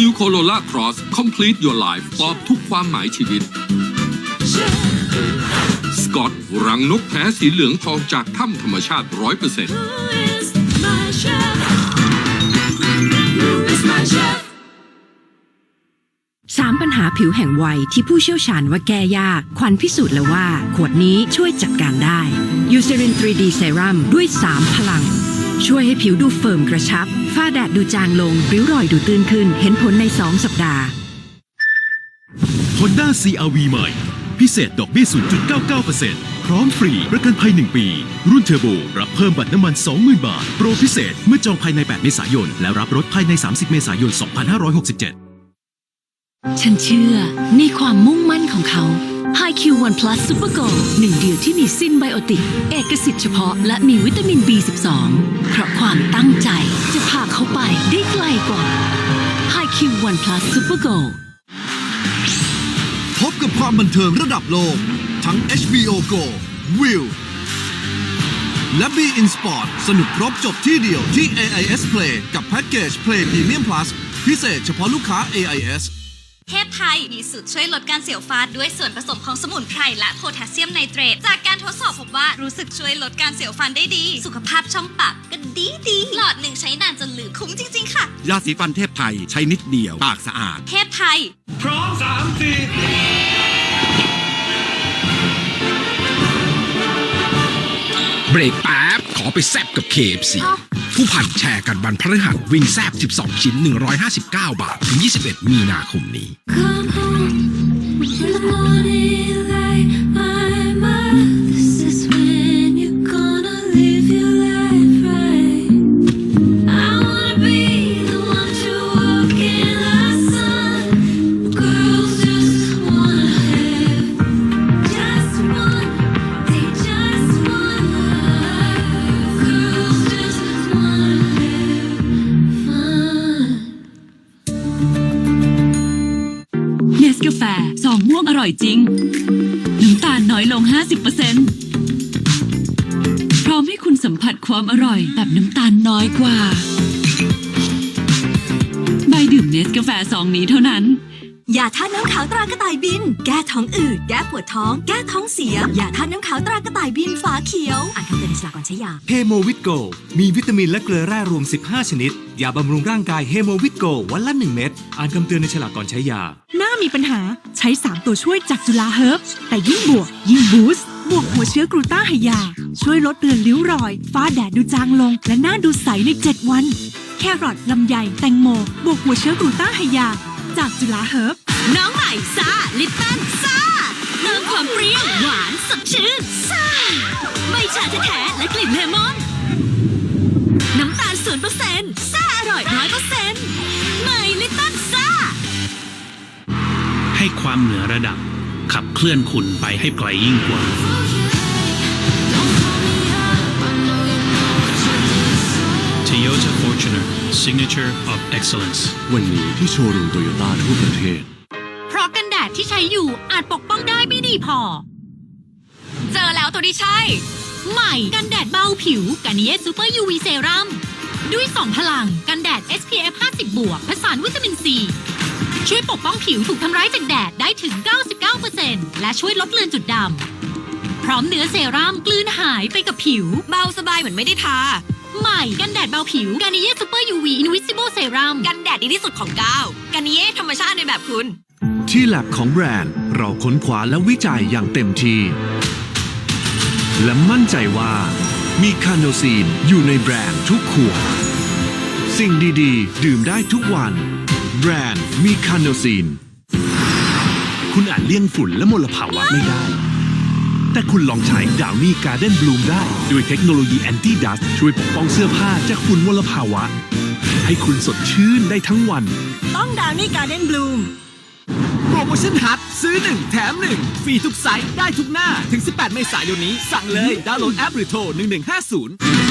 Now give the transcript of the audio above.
New Corolla Cross Complete Your Life ตอบทุกความหมายชีวิต สกอตรังนกแท้สีเหลืองทองจากถ้ำธรรมชาติ 100%สามปัญหาผิวแห่งวัยที่ผู้เชี่ยวชาญว่าแก้ยาก ควันพิสูจน์แล้วว่า ขวดนี้ช่วยจัดการได้ Eucerin 3D Serum ด้วย 3 พลัง ช่วยให้ผิวดูเฟิร์มกระชับ ฝ้าแดดดูจางลง ริ้วรอยดูตื้นขึ้น เห็นผลใน 2 สัปดาห์ Honda CRV ใหม่ พิเศษดอกเบี้ย 0.99%พร้อมฟรี ประกันภัย 1 ปี รุ่นเทอร์โบ รับเพิ่มบัตรน้ำมัน 20,000 บาท โปรพิเศษ เมื่อจองภายใน 8 เมษายน และรับรถภายใน 30 เมษายน 2567 ฉันเชื่อในความมุ่งมั่นของเขา HiQ One Plus Super Go หนึ่งเดียวที่มีซินไบโอติก เอกสิทธิ์เฉพาะและมีวิตามิน B12 เพราะความตั้งใจจะพาเขาไปได้ไกลกว่า HiQ One Plus Super Go พบกับความบันเทิงระดับโลก ทั้ง HBO Go, Will และ Be In Sport สนุกครบจบที่เดียวที่ AIS Play กับแพ็กเกจ Play Premium Plus พิเศษเฉพาะลูกค้า AIS เทพไทยมีสูตรช่วยลดการเสียวฟันด้วยส่วนผสมของสมุนไพรและโพแทสเซียมไนเตรต จากการทดสอบพบว่ารู้สึกช่วยลดการเสียวฟันได้ดี สุขภาพช่องปากก็ดีดีหลอดหนึ่งใช้นานจนลืมคุ้มจริง ๆ ค่ะ ยาสีฟันเทพไทยใช้นิดเดียว ปากสะอาด เทพไทยเบรกแป๊บขอไปแซบกับ KFC ผู้พันแชร์กันวันพฤหัสวิ่งแซบ 12 ชิ้น 159 บาท ถึง 21 มีนาคมนี้ สองม่วงอร่อยจริง น้ำตาลน้อยลง 50%พร้อมให้คุณสัมผัสความอร่อยแบบน้ำตาลน้อยกว่า ใบดื่มเนสกาแฟซองนี้เท่านั้นยาท่าตุน้ำขาวตรากระต่ายบิน แก้ท้องอืด แก้ปวดท้อง แก้ท้องเสีย ยาท่าตุน้ำขาวตรากระต่ายบินฝาเขียว อ่านคำเตือนในฉลากก่อนใช้ยา เฮโมวิตโก มีวิตามินและเกลือแร่รวม 15 ชนิด ยาบำรุงร่างกายเฮโมวิตโก วันละ 1 เม็ด อ่านคำเตือนในฉลากก่อนใช้ยาหน้า มีปัญหาใช้ 3 ตัวช่วยจากจุฬาเฮิร์บแต่ยิ่งบวก ยิ่งบูสต์บวกหัวเชื้อกรูต้าไฮยา ช่วยลดเลือนริ้วรอย ฟ้าแดดดูจางลง และหน้าดูใสใน 7 วัน แครอทลำไยแตงโม บวกหัวเชื้อกรูต้าไฮยา จากจุฬาเฮิร์บน้องใหม่ซาลิปตันซาเติมความเปรี้ยวหวานสดชื่นซา ให้ความเหนือระดับ ขับเคลื่อนคุณไปให้ไกลยิ่งกว่า Toyota Fortuner Signature of Excellence วันนี้ที่โชว์รูมโตโยต้าทั่วประเทศ เพราะกันแดดที่ใช้อยู่อาจปกป้องได้ไม่ดีพอ เจอแล้วตัวที่ใช่ ใหม่กันแดดเบาผิวกันเยซูเปอร์ยูวีเซรั่มด้วย 2 พลังกันแดด SPF 50 บวกผสานวิตามินซี ช่วยปกป้องผิวถูกทำร้ายจากแดดได้ถึง 99%และช่วยลดเลือนจุดดำ พร้อมเนื้อเซรั่มกลืนหายไปกับผิว เบาสบายเหมือนไม่ได้ทา ใหม่กันแดดเบาผิวกันเยซูเปอร์ยูวีอินวิซิเบิลเซรั่มกันแดดดีที่สุดของก้าวกันเยธรรมชาติในแบบคุณ ที่แลบของแบรนด์ เราค้นคว้าและวิจัยอย่างเต็มที่ และมั่นใจว่า มีคาโนซีนอยู่ในแบรนด์ทุกขวดสิ่งดี ๆ ดื่มได้ทุกวัน แบรนด์มีคาโนซีน คุณอาจเลี่ยงฝุ่นและมลภาวะไม่ได้ แต่คุณลองใช้ดาวนี่การ์เด้นบลูมได้ ด้วยเทคโนโลยีแอนตี้ดัสช่วยปกป้องเสื้อผ้าจากฝุ่นมลภาวะ ให้คุณสดชื่นได้ทั้งวัน ต้องดาวนี่การ์เด้นบลูมโปรโมชั่นฮัทซื้อ 1 แถม 1 ฟรีทุกไซส์ได้ทุกหน้า ถึง 18 เมษายนนี้ สั่งเลย ดาวน์โหลดแอปหรือโทร 1150